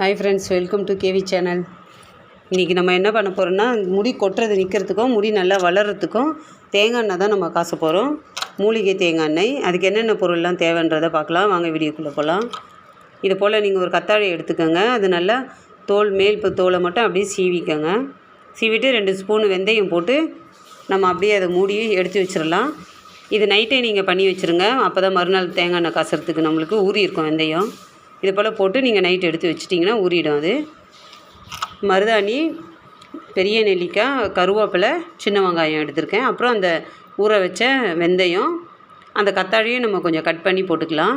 Hi friends welcome to KV channel இன்றைக்கி நம்ம என்ன பண்ண போகிறோம்னா முடி கொட்டுறது நிற்கிறதுக்கும் முடி நல்லா வளர்கிறதுக்கும் தேங்காய் எண்ணெய் தான் நம்ம காச போகிறோம் மூலிகை தேங்காய் எண்ணெய். அதுக்கு என்னென்ன பொருள்லாம் தேவைன்றதை பார்க்கலாம். வாங்க வீடியோக்குள்ளே போகலாம் இது போல் நீங்கள் ஒரு கத்தாழை எடுத்துக்கோங்க. அது நல்லா தோல் மேல் இப்போ தோலை மட்டும் அப்படியே சீவிக்கோங்க. சீவிட்டு ரெண்டு ஸ்பூன் வெந்தயம் போட்டு நம்ம அப்படியே அதை மூடி எடுத்து வச்சிடலாம். இது நைட்டே நீங்கள் பண்ணி வச்சுருங்க. அப்போ தான் மறுநாள் தேங்காய் எண்ணெய் காசுறதுக்கு நம்மளுக்கு ஊறி இருக்கும் வெந்தயம். இது போல் போட்டு நீங்கள் நைட் எடுத்து வச்சிட்டிங்கன்னா ஊறிடும் அது. மருதாணி பெரிய நெல்லிக்காய் கருவேப்பிலை சின்ன வெங்காயம் எடுத்திருக்கேன். அப்புறம் அந்த ஊற வச்ச வெந்தயம் அந்த கத்தாழையும் நம்ம கொஞ்சம் கட் பண்ணி போட்டுக்கலாம்.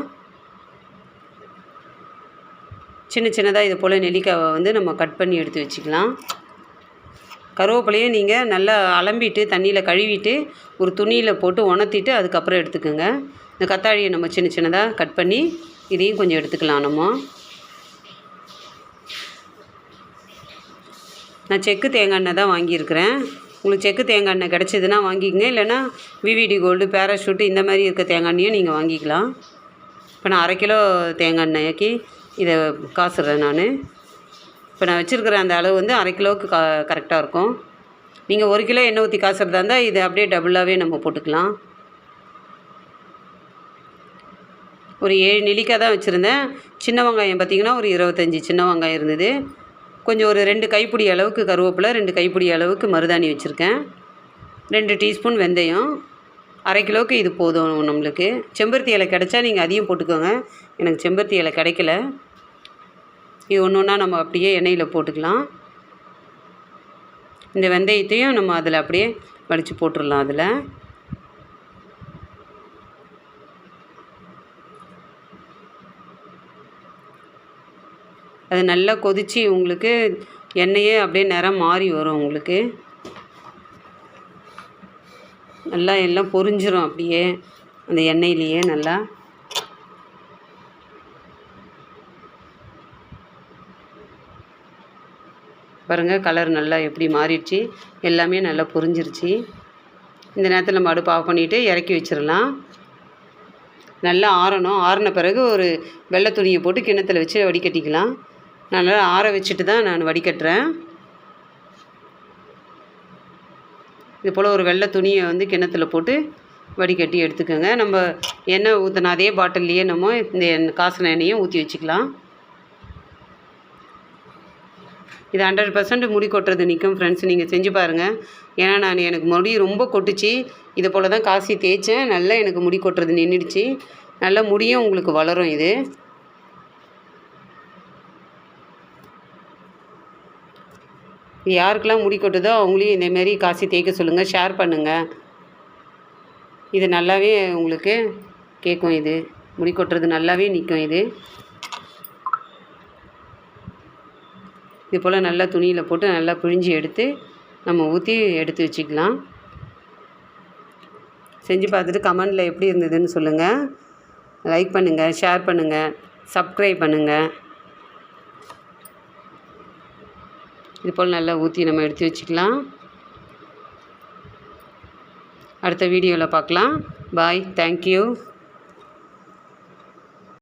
சின்ன சின்னதாக இது போல் நெல்லிக்காவை வந்து நம்ம கட் பண்ணி எடுத்து வச்சுக்கலாம். கருவேப்பிலையும் நீங்கள் நல்லா அலம்பிட்டு தண்ணியில் கழுவிட்டு ஒரு துணியில் போட்டு உணர்த்திட்டு அதுக்கப்புறம் எடுத்துக்கோங்க. இந்த கத்தாழியை நம்ம சின்ன சின்னதாக கட் பண்ணி இதையும் கொஞ்சம் எடுத்துக்கலாம் நம்ம. நான் செக்கு தேங்காய் எண்ணெய் தான் வாங்கியிருக்கிறேன். உங்களுக்கு செக்கு தேங்காய் எண்ணெய் கிடச்சிதுன்னா வாங்கிக்கங்க. இல்லைன்னா விவிடி கோல்டு பேராஷூட்டு இந்த மாதிரி இருக்க தேங்காய் எண்ணெயும் நீங்கள் வாங்கிக்கலாம். இப்போ நான் அரை கிலோ தேங்காய் எண்ணெய்க்கு இதை காசுறேன் நான். இப்போ நான் வச்சுருக்கிற அந்த அளவு வந்து அரை கிலோவுக்கு க கரெக்டாக இருக்கும். நீங்கள் ஒரு கிலோ எண்ணெய் ஊற்றி காசுறதா இருந்தால் இது அப்படியே டபுளாகவே நம்ம போட்டுக்கலாம். ஒரு ஏழு நெல்லிக்காய் தான் வச்சுருந்தேன். சின்ன வெங்காயம் பார்த்திங்கன்னா ஒரு இருபத்தஞ்சி சின்ன வெங்காயம் இருந்தது. கொஞ்சம் ஒரு ரெண்டு கைப்பிடி அளவுக்கு கருவேப்பிலை ரெண்டு கைப்பிடி அளவுக்கு மருதாணி வச்சுருக்கேன். ரெண்டு டீஸ்பூன் வெந்தயம் அரை கிலோவுக்கு இது போதும் நம்மளுக்கு. செம்பருத்தி இலை கிடச்சா நீங்கள் அதையும் போட்டுக்கோங்க. எனக்கு செம்பருத்தி இலை கிடைக்கல. இது ஒன்று ஒன்றா நம்ம அப்படியே எண்ணெயில் போட்டுக்கலாம். இந்த வெந்தயத்தையும் நம்ம அதில் அப்படியே வடித்து போட்டுடலாம் அதில். அது நல்லா கொதித்து உங்களுக்கு எண்ணெயே அப்படியே நிறம் மாறி வரும் உங்களுக்கு. நல்லா எல்லாம் பொரிஞ்சிரும் அப்படியே அந்த எண்ணெயிலேயே நல்லா. பாருங்கள் கலர் நல்லா எப்படி மாறிடுச்சு. எல்லாமே நல்லா பொரிஞ்சிருச்சு. இந்த நேரத்தில் நம்ம அடுப்பு ஆஃப் பண்ணிவிட்டு இறக்கி வச்சிடலாம். நல்லா ஆறணும். ஆறின பிறகு ஒரு வெள்ளை துணியை போட்டு கிணத்துல வச்சு வடிகட்டிக்கலாம். நல்லா ஆற வச்சுட்டு தான் நான் வடிகட்டுறேன். இது போல் ஒரு வெள்ளை துணியை வந்து கிணத்துல போட்டு வடிகட்டி எடுத்துக்கோங்க. நம்ம எண்ணெய் ஊற்றின அதே பாட்டில்லையே நம்ம இந்த எண்ணெய் காசின எண்ணெயும் ஊற்றி வச்சுக்கலாம். இது ஹண்ட்ரட் பர்சன்ட் முடி கொட்டுறது நிற்கும் ஃப்ரெண்ட்ஸ் நீங்கள் செஞ்சு பாருங்கள் ஏன்னா நான் எனக்கு முடி ரொம்ப கொட்டுச்சு. இதை போல் தான் காசி தேய்ச்சேன். நல்லா எனக்கு முடி கொட்டுறது நின்றுடுச்சு நல்லா முடியும் உங்களுக்கு வளரும் இது. யாருக்கெல்லாம் முடி கொட்டுதோ அவங்களையும் இதேமாரி காசி தேய்க்க சொல்லுங்கள் ஷேர் பண்ணுங்கள் இது நல்லாவே உங்களுக்கு கேட்கும் இது. முடி கொட்டுறது நல்லாவே நிற்கும் இது. இது போல் நல்லா துணியில் போட்டு நல்லா பிழிஞ்சி எடுத்து நம்ம ஊற்றி எடுத்து வச்சுக்கலாம். செஞ்சு பார்த்துட்டு கமெண்டில் எப்படி இருந்ததுன்னு சொல்லுங்கள் லைக் பண்ணுங்கள் ஷேர் பண்ணுங்கள் சப்ஸ்கிரைப் பண்ணுங்கள் இது போல் நல்லா ஊற்றி நம்ம எடுத்து வச்சுக்கலாம். அடுத்த வீடியோவில் பார்க்கலாம். Bye thank you